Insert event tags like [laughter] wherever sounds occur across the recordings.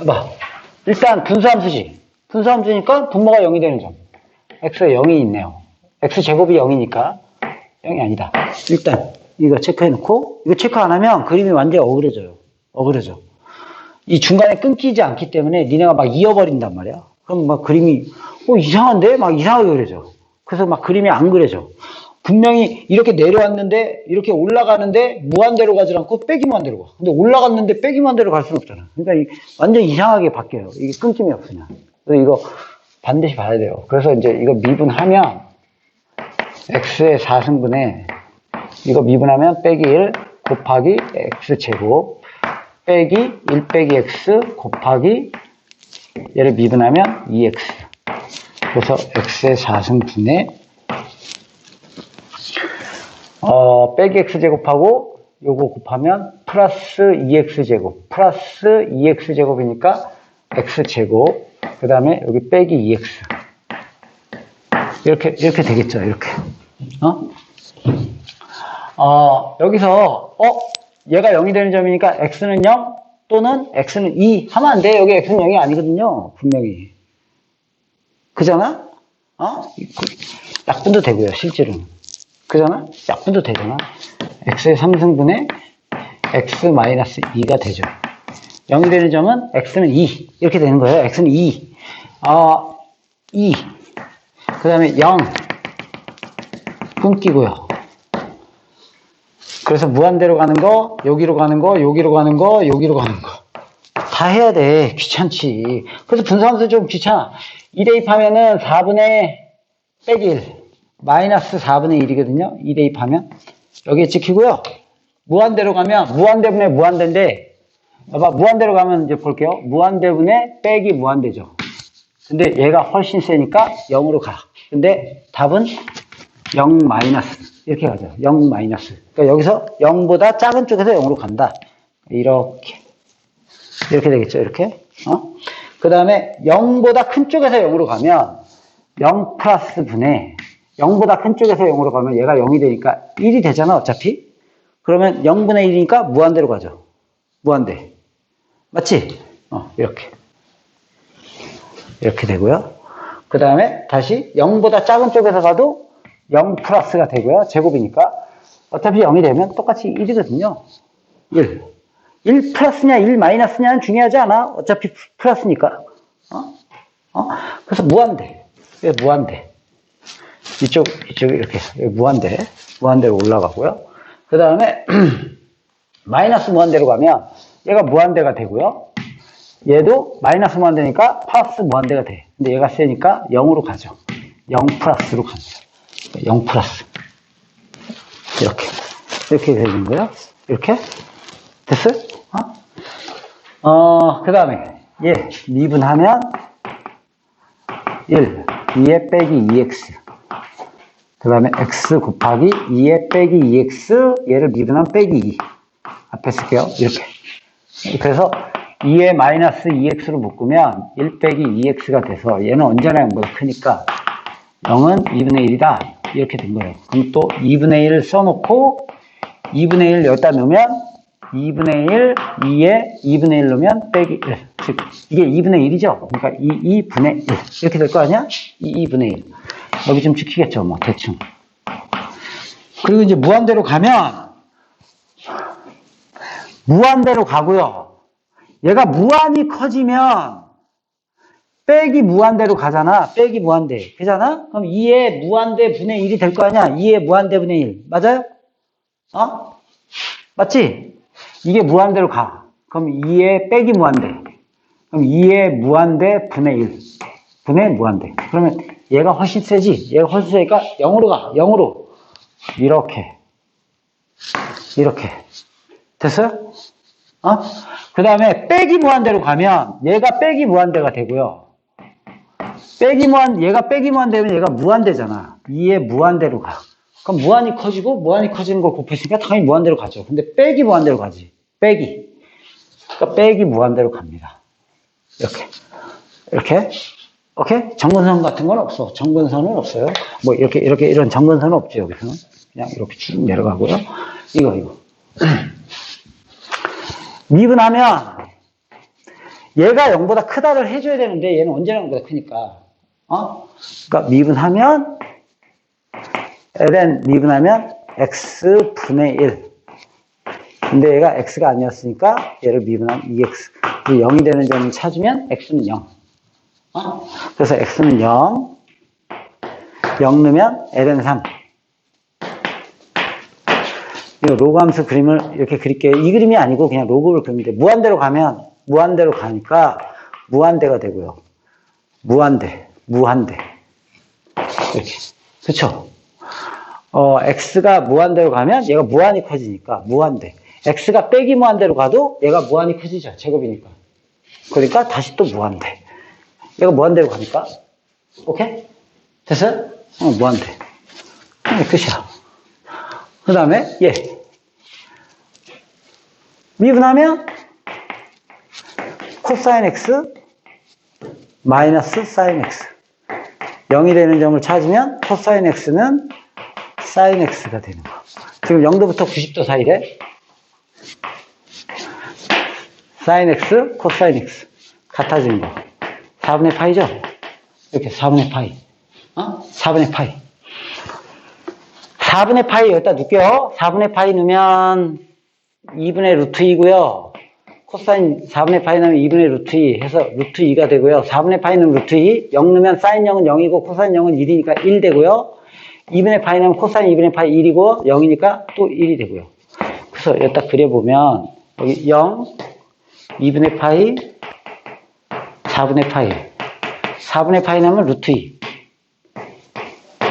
해봐. 일단 분수함수지. 분수함수니까 분모가 0이 되는 점. x가 0이 있네요. x제곱이 0이니까 0이 아니다. 일단 이거 체크해놓고 이거 체크 안 하면 그림이 완전히 어그러져요. 어그러져. 이 중간에 끊기지 않기 때문에 니네가 막 이어버린단 말이야. 그럼 막 그림이 어 이상한데? 막 이상하게 그려져. 그래서 막 그림이 안 그려져. 분명히 이렇게 내려왔는데 이렇게 올라가는데 무한대로 가지 않고 빼기 무한대로 가. 근데 올라갔는데 빼기 무한대로 갈 수는 없잖아. 그러니까 이- 완전 이상하게 바뀌어요. 이게 끊김이 없으면. 그래서 이거 반드시 봐야 돼요. 그래서 이제 이거 미분하면 x의 4승분에 이거 미분하면 빼기 1 곱하기 x제곱 빼기 1 빼기 x 곱하기 얘를 미분하면 2x 그래서 x의 4승분의 어, 빼기 x제곱하고 요거 곱하면 플러스 2x제곱 플러스 2x제곱이니까 x제곱 그 다음에 여기 빼기 2x 이렇게 이렇게 되겠죠 이렇게 어? 어, 여기서, 어, 얘가 0이 되는 점이니까 x는 0 또는 x는 2 하면 안 돼. 여기 x는 0이 아니거든요. 분명히. 그잖아? 어? 그, 약분도 되고요, 실제로는. 그잖아? 약분도 되잖아. x의 3승분의 x-2가 되죠. 0이 되는 점은 x는 2. 이렇게 되는 거예요. x는 2. 어, 2. 그 다음에 0. 끊기고요. 그래서 무한대로 가는 거, 여기로 가는 거, 여기로 가는 거, 여기로 가는 거. 다 해야 돼. 귀찮지. 그래서 분수함수 좀 귀찮아. 2 대입 하면은 4분의 빼기 1. 마이너스 4분의 1이거든요. 2 대입하면. 여기에 찍히고요. 무한대로 가면, 무한대분의 무한대인데, 봐봐, 무한대로 가면 이제 볼게요. 무한대분의 빼기 무한대죠. 근데 얘가 훨씬 세니까 0으로 가. 근데 답은 0 마이너스. 이렇게 가죠. 0 마이너스. 그러니까 여기서 0보다 작은 쪽에서 0으로 간다. 이렇게. 이렇게 되겠죠. 이렇게. 어? 그 다음에 0보다 큰 쪽에서 0으로 가면 0 플러스 분의 0보다 큰 쪽에서 0으로 가면 얘가 0이 되니까 1이 되잖아. 어차피. 그러면 0분의 1이니까 무한대로 가죠. 무한대. 맞지? 어, 이렇게. 이렇게 되고요. 그 다음에 다시 0보다 작은 쪽에서 가도 0 플러스가 되고요. 제곱이니까. 어차피 0이 되면 똑같이 1이거든요. 1. 1 플러스냐, 1 마이너스냐는 중요하지 않아. 어차피 플러스니까. 어? 어? 그래서 무한대. 왜 무한대? 이쪽, 이쪽 이렇게. 무한대. 무한대로 올라가고요. 그 다음에 [clears throat] 마이너스 무한대로 가면 얘가 무한대가 되고요. 얘도 마이너스 무한대니까 플러스 무한대가 돼. 근데 얘가 세니까 0으로 가죠. 0 플러스로 갑니다. 0 플러스. 이렇게. 이렇게 되는 거예요. 이렇게. 됐어요? 어? 어, 그 다음에, 얘, 미분하면 1, 2에 빼기 2x. 그 다음에 x 곱하기 2에 빼기 2x, 얘를 미분하면 빼기 2. 앞에 쓸게요. 이렇게. 그래서 2에 마이너스 2x로 묶으면 1 빼기 2x가 돼서 얘는 언제나 0보다 크니까 0은 2분의 1이다. 이렇게 된 거예요. 그럼 또 2분의 1을 써놓고 2분의 1 여기다 넣으면 2분의 1, 2에 2분의 1 넣으면 빼기 1. 즉, 이게 2분의 1이죠? 그러니까 2, 2분의 1. 이렇게 될 거 아니야? 2, 2분의 1. 여기 좀 지키겠죠? 뭐, 대충. 그리고 이제 무한대로 가면, 무한대로 가고요. 얘가 무한히 커지면, 빼기 무한대로 가잖아. 빼기 무한대. 그잖아? 그럼 2의 무한대 분의 1이 될 거 아니야? 2의 무한대 분의 1. 맞아요? 어? 맞지? 이게 무한대로 가. 그럼 2의 빼기 무한대. 그럼 2의 무한대 분의 1. 분의 무한대. 그러면 얘가 훨씬 세지? 얘가 훨씬 세니까 0으로 가. 0으로. 이렇게. 이렇게. 됐어요? 어? 그 다음에 빼기 무한대로 가면 얘가 빼기 무한대가 되고요. 빼기 무한, 얘가 빼기 무한대면 얘가 무한대잖아. 2의 무한대로 가. 그럼 무한이 커지고 무한이 커지는 걸 곱했으니까 당연히 무한대로 가죠. 근데 빼기 무한대로 가지. 빼기. 그러니까 빼기 무한대로 갑니다. 이렇게. 이렇게. 오케이? 정근선 같은 건 없어. 정근선은 없어요. 뭐 이렇게 이렇게 이런 정근선은 없죠, 여기서는. 그냥 이렇게 쭉 내려가고요. 이거 이거. [clears throat] 미분하면 얘가 0보다 크다를 해줘야 되는데 얘는 언제나 0보다 크니까. 어? 그러니까 미분하면 ln 미분하면 x분의 1. 근데 얘가 x가 아니었으니까 얘를 미분하면 2x. 그 0이 되는 점을 찾으면 x는 0. 어? 그래서 x는 0. 0 넣으면 ln 3. 이 로그 함수 그림을 이렇게 그릴게요. 이 그림이 아니고 그냥 로그를 돼. 무한대로 가면 무한대로 가니까 무한대가 되고요. 무한대, 무한대. 그쵸? 어, x가 무한대로 가면 얘가 무한히 커지니까 무한대. X가 빼기 무한대로 가도 얘가 무한히 커지죠. 제곱이니까. 그러니까 다시 또 무한대. 얘가 무한대로 가니까. 오케이? 됐어요? 어, 무한대. 어, 끝이야. 그 다음에 얘. 미분하면 코사인 x 마이너스 사인 x. 0이 되는 점을 찾으면 코사인 x는 사인 x가 되는 거. 지금 0도부터 90도 사이래. 사인 x, 코사인 x. 같아지는 거. 4분의 파이죠? 이렇게 4분의 파이. 어? 4분의 파이. 4분의 파이 여기다 넣을게요. 4분의 파이 넣으면 2분의 루트 2고요. 코사인 4분의 파이 넣으면 2분의 루트 2 해서 루트 2가 되고요. 4분의 파이 넣으면 루트 2, 0 넣으면 사인 0은 0이고 코사인 0은 1이니까 1 되고요. 2분의 파이 넣으면 코사인 2분의 파이 1이고 0이니까 또 1이 되고요. 그래서 여기다 그려보면 여기 0, 2분의 파이, 4분의 파이. 4분의 파이 넣으면 루트 2.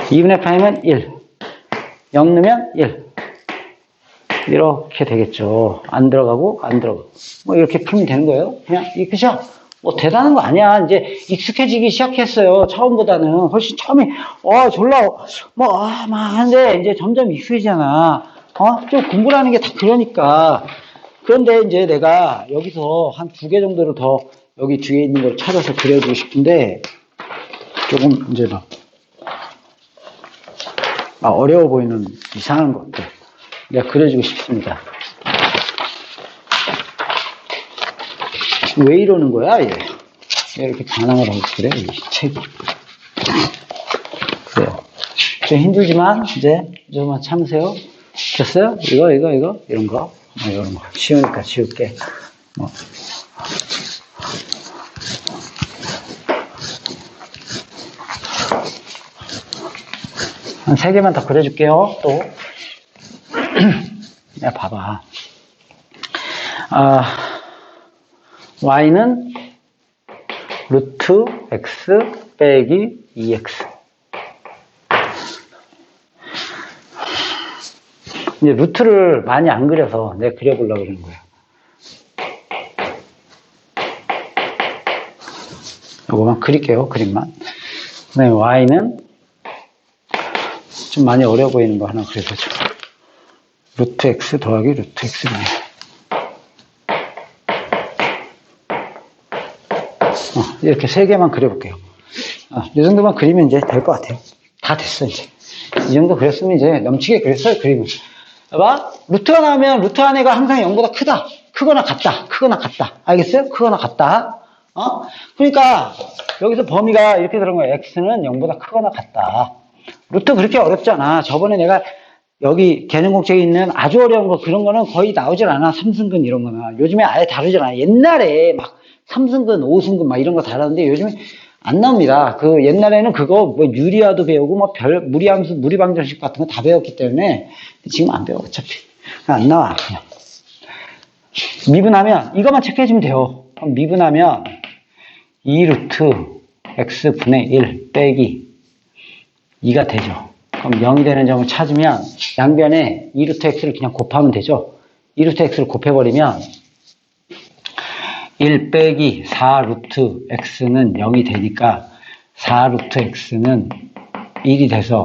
2분의 파이면 1. 0 넣으면 1. 이렇게 되겠죠. 안 들어가고, 안 들어가고. 뭐, 이렇게 풀면 되는 거예요. 그냥, 이, 그죠? 뭐, 대단한 거 아니야. 이제 익숙해지기 시작했어요. 처음보다는. 훨씬 처음에, 어, 졸라, 뭐, 아, 막 하는데, 이제 점점 익숙해지잖아. 어? 좀 공부를 하는 게 다 그러니까. 그런데 이제 내가 여기서 한 두 개 정도를 더 여기 뒤에 있는 걸 찾아서 그려주고 싶은데, 조금 이제 막, 막 어려워 보이는 이상한 것들. 내가 그려주고 싶습니다. 왜 이러는 거야, 얘? 왜 이렇게 반항을 하고 그래, 이 책이. 그래요. 좀 힘들지만, 이제, 좀만 참으세요. 됐어요? 이거, 이거, 이거, 이런 거. 뭐, 이런 거. 쉬우니까 쉬울게. 뭐. 한세 개만 더 그려줄게요, 또. [clears throat] 야, 봐봐. 아, y는 루트 x 빼기 2x. 이제 루트를 많이 안 그려서 내가 그려보려고 그러는 거야. 요거만 그릴게요, 그림만. 그 다음에 y는 좀 많이 어려 보이는 거 하나 그려보죠. 루트 x 더하기 루트 x입니다. 어, 이렇게 세 개만 그려볼게요. 어, 이 정도만 그리면 이제 될 것 같아요. 다 됐어, 이제. 이 정도 그렸으면 이제 넘치게 그렸어요, 그림을. 봐봐. 루트가 나오면 루트 안에가 항상 0보다 크다. 크거나 같다. 크거나 같다. 알겠어요? 크거나 같다. 어? 그러니까 여기서 범위가 이렇게 들어간 거예요. x는 0보다 크거나 같다. 루트 그렇게 어렵지 않아. 저번에 내가 여기 개념 공책에 있는 아주 어려운 거 그런 거는 거의 나오질 않아. 삼승근 이런 거는. 요즘에 아예 않아. 옛날에 막 삼승근, 오승근 막 이런 거 다루는데 요즘에 안 나옵니다. 그 옛날에는 그거 뭐 유리화도 배우고 뭐 별 무리함수, 무리방정식 같은 거 다 배웠기 때문에 지금 안 배워 어차피 안 나와 그냥. 미분하면 이것만 체크해주면 돼요. 그럼 미분하면 2 루트 x분의 1 빼기 2가 되죠. 그럼 0이 되는 점을 찾으면 양변에 2루트 x를 그냥 곱하면 되죠. 2루트 x를 곱해버리면 1 빼기 4 루트 x는 0이 되니까 4 루트 x는 1이 돼서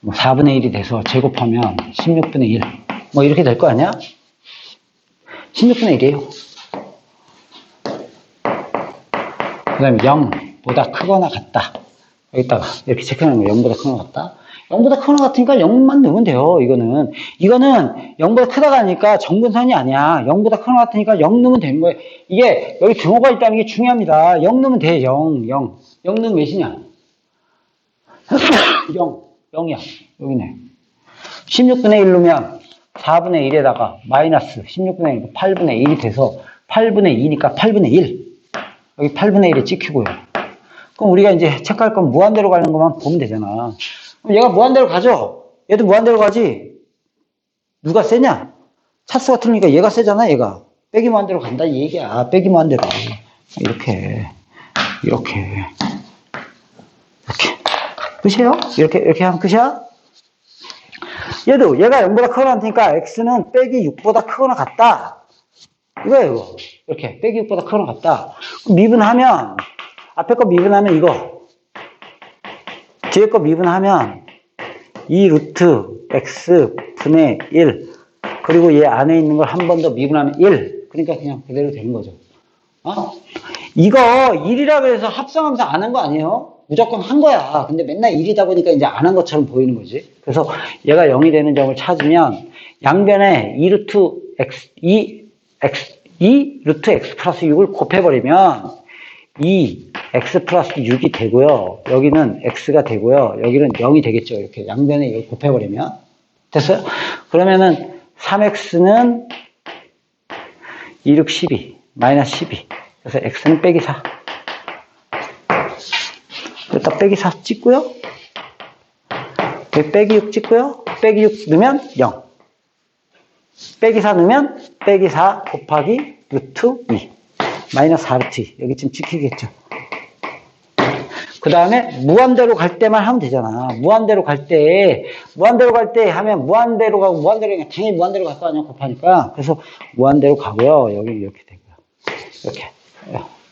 뭐 4분의 1이 돼서 제곱하면 16분의 1. 뭐 이렇게 될 거 아니야? 16분의 1이에요. 그 다음에 0보다 크거나 같다. 여기다가 이렇게 체크하는 거 0보다 크거나 같다. 0보다 크거나 같으니까 0만 넣으면 돼요. 이거는. 이거는 0보다 크다가 아니까 정근선이 아니야. 0보다 크거나 같으니까 0 넣으면 되는 거예요. 이게 여기 등호가 있다는 게 중요합니다. 0 넣으면 돼. 0, 0. 0 넣으면 몇이냐? 0. 0이야. 여기네. 16분의 1 넣으면 4분의 1에다가 마이너스 16분의 1, 8분의 1이 돼서 8분의 2니까 8분의 1. 여기 8분의 1에 찍히고요. 그럼 우리가 이제 체크할 건 무한대로 가는 것만 보면 되잖아. 얘가 무한대로 가죠? 얘도 무한대로 가지? 누가 세냐? 차수가 틀리니까 얘가 세잖아, 얘가. 빼기 무한대로 간다, 이 얘기야. 빼기 무한대로. 이렇게. 이렇게. 이렇게. 끝이에요? 이렇게, 이렇게 하면 끝이야? 얘도 얘가 0보다 크거나 같으니까 x는 빼기 6보다 크거나 같다. 이거예요, 이거. 이렇게. 빼기 6보다 크거나 같다. 미분하면, 앞에 거 미분하면 이거. 뒤에 거 미분하면 2 루트 x 분의 1 그리고 얘 안에 있는 걸 한 번 더 미분하면 1 그러니까 그냥 그대로 되는 거죠. 어? 이거 1이라 그래서 합성하면서 안 한 거 아니에요? 무조건 한 거야. 근데 맨날 1이다 보니까 이제 안 한 것처럼 보이는 거지. 그래서 얘가 0이 되는 점을 찾으면 양변에 2 루트 x 2 x 2 루트 x 플러스 6을 곱해버리면 2 x 플러스 6이 되고요. 여기는 x가 되고요. 여기는 0이 되겠죠. 이렇게 양변에 이걸 곱해버리면. 됐어요? 그러면은 3x는 2, 6, 12, 마이너스 12. 그래서 x는 빼기 4. 여기다 빼기 4 찍고요. 여기 빼기 6 찍고요. 빼기 6 넣으면 0. 빼기 4 넣으면 빼기 4 곱하기 루트 2. 마이너스 4루트 2. 여기쯤 찍히겠죠. 그 다음에 무한대로 갈 때만 하면 되잖아. 무한대로 갈 때, 무한대로 갈 때 하면 무한대로 가고 무한대로 가면 당연히 무한대로 갈 거 아니야, 곱하니까. 그래서 무한대로 가고요. 여기 이렇게 되고요. 이렇게.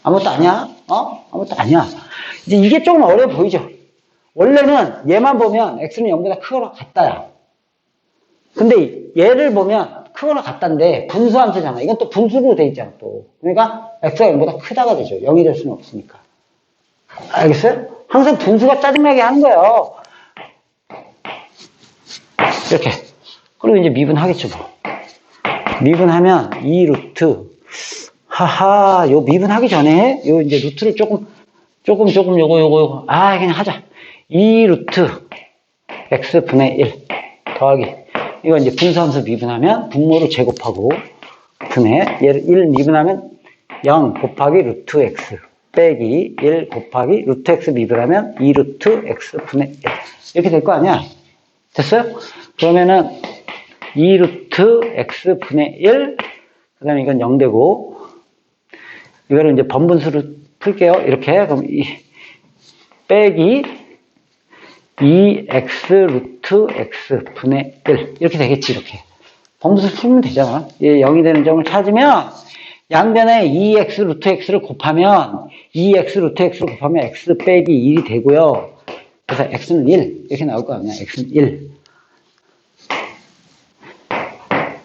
아무것도 아니야? 어? 아무것도 아니야. 이제 이게 조금 어려워 보이죠? 원래는 얘만 보면 x는 0보다 크거나 같다야. 근데 얘를 보면 크거나 같다인데 분수함수잖아. 이건 또 분수로 돼 있잖아, 또. 그러니까 x가 0보다 크다가 되죠. 0이 될 수는 없으니까. 알겠어요? 항상 분수가 짜증나게 하는 거예요. 이렇게. 그리고 이제 미분하겠죠, 뭐. 미분하면 2 루트. 하하, 요 미분하기 전에, 요 이제 루트를 조금, 조금, 조금 요거, 요거, 요거. 아, 그냥 하자. 2 루트 x분의 1 더하기. 이거 이제 분수함수 미분하면 분모를 제곱하고 분의 얘를 1 미분하면 0 곱하기 루트 x 빼기 1 곱하기 루트 x 미분하면 2 루트 x 분의 1 이렇게 될 거 아니야? 됐어요? 그러면은 2 루트 x 분의 1 그다음에 이건 0 되고 이거를 이제 번분수로 풀게요. 이렇게 그럼 이 빼기 2x 루트 x 분의 1 이렇게 되겠지 이렇게 번분수 풀면 되잖아. 얘 0이 되는 점을 찾으면 양변에 2x 루트 x를 곱하면 2x 루트 x를 곱하면 x 빼기 1이 되고요. 그래서 x는 1 이렇게 나올 거 아니야. x는 1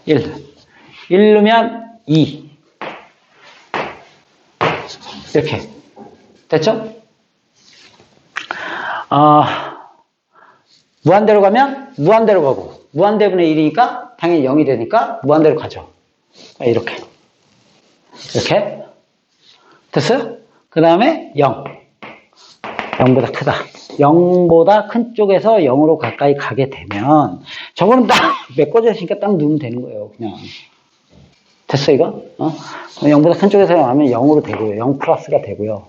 1 1 넣으면 2 이렇게 됐죠? 아 무한대로 가면 무한대로 가고 무한대분의 1이니까 당연히 0이 되니까 무한대로 가죠. 이렇게 이렇게 됐어요? 그 다음에 0 0보다 크다 0보다 큰 쪽에서 0으로 가까이 가게 되면 저거는 딱 [laughs] 메꿔져 있으니까 딱 넣으면 되는 거예요 그냥 됐어 이거? 어? 0보다 큰 쪽에서 가면 0으로 되고요 0 플러스가 되고요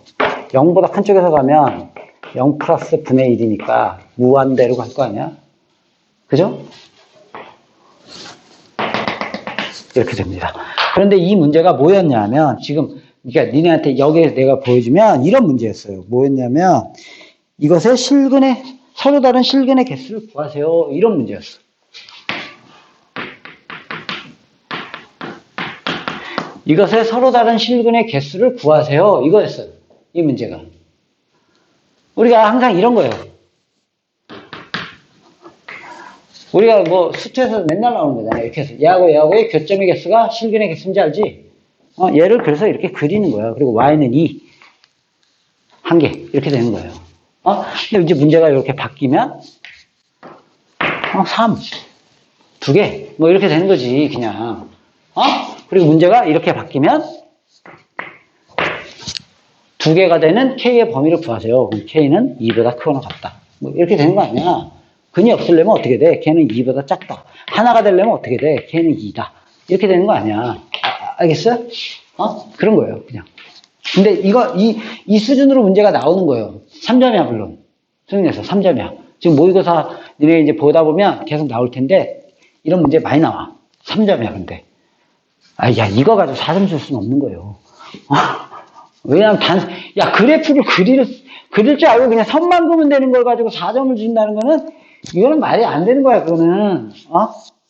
0보다 큰 쪽에서 가면 0 플러스 분의 1이니까 무한대로 갈 거 아니야? 그죠? 이렇게 됩니다. 그런데 이 문제가 뭐였냐면 지금 그러니까 니네한테 여기에서 내가 보여주면 이런 문제였어요. 뭐였냐면 이것의 실근의 서로 다른 실근의 개수를 구하세요. 이런 문제였어. 이것의 서로 다른 실근의 개수를 구하세요. 이거였어요. 이 문제가. 우리가 항상 이런 거예요. 우리가 뭐 수트에서 맨날 나오는 거잖아요. 이렇게 해서 얘하고 얘하고의 교점의 개수가 실근의 개수인지 알지? 어, 얘를 그래서 이렇게 그리는 거예요. 그리고 y는 2, 한 개, 이렇게 되는 거예요. 어? 근데 이제 문제가 이렇게 바뀌면 어, 3. 두 개. 뭐 이렇게 되는 거지, 그냥. 어? 그리고 문제가 이렇게 바뀌면 두 개가 되는 K의 범위를 구하세요. 그럼 K는 2보다 크거나 같다. 뭐 이렇게 되는 거 아니야. 근이 없으려면 어떻게 돼? K는 2보다 작다. 하나가 되려면 어떻게 돼? K는 2다. 이렇게 되는 거 아니야. 아, 알겠어요? 어? 그런 거예요, 그냥. 근데 이거, 이, 이 수준으로 문제가 나오는 거예요. 3점이야, 물론. 수능에서 3점이야. 지금 모의고사 니네 이제 보다 보면 계속 나올 텐데, 이런 문제 많이 나와. 3점이야, 근데. 아, 야, 이거 가지고 4점 줄 수는 없는 거예요. 어? 왜냐면 단, 야, 그래프를 그릴, 그릴 줄 알고 그냥 선만 그으면 되는 걸 가지고 4점을 준다는 거는, 이거는 말이 안 되는 거야, 그거는. 어?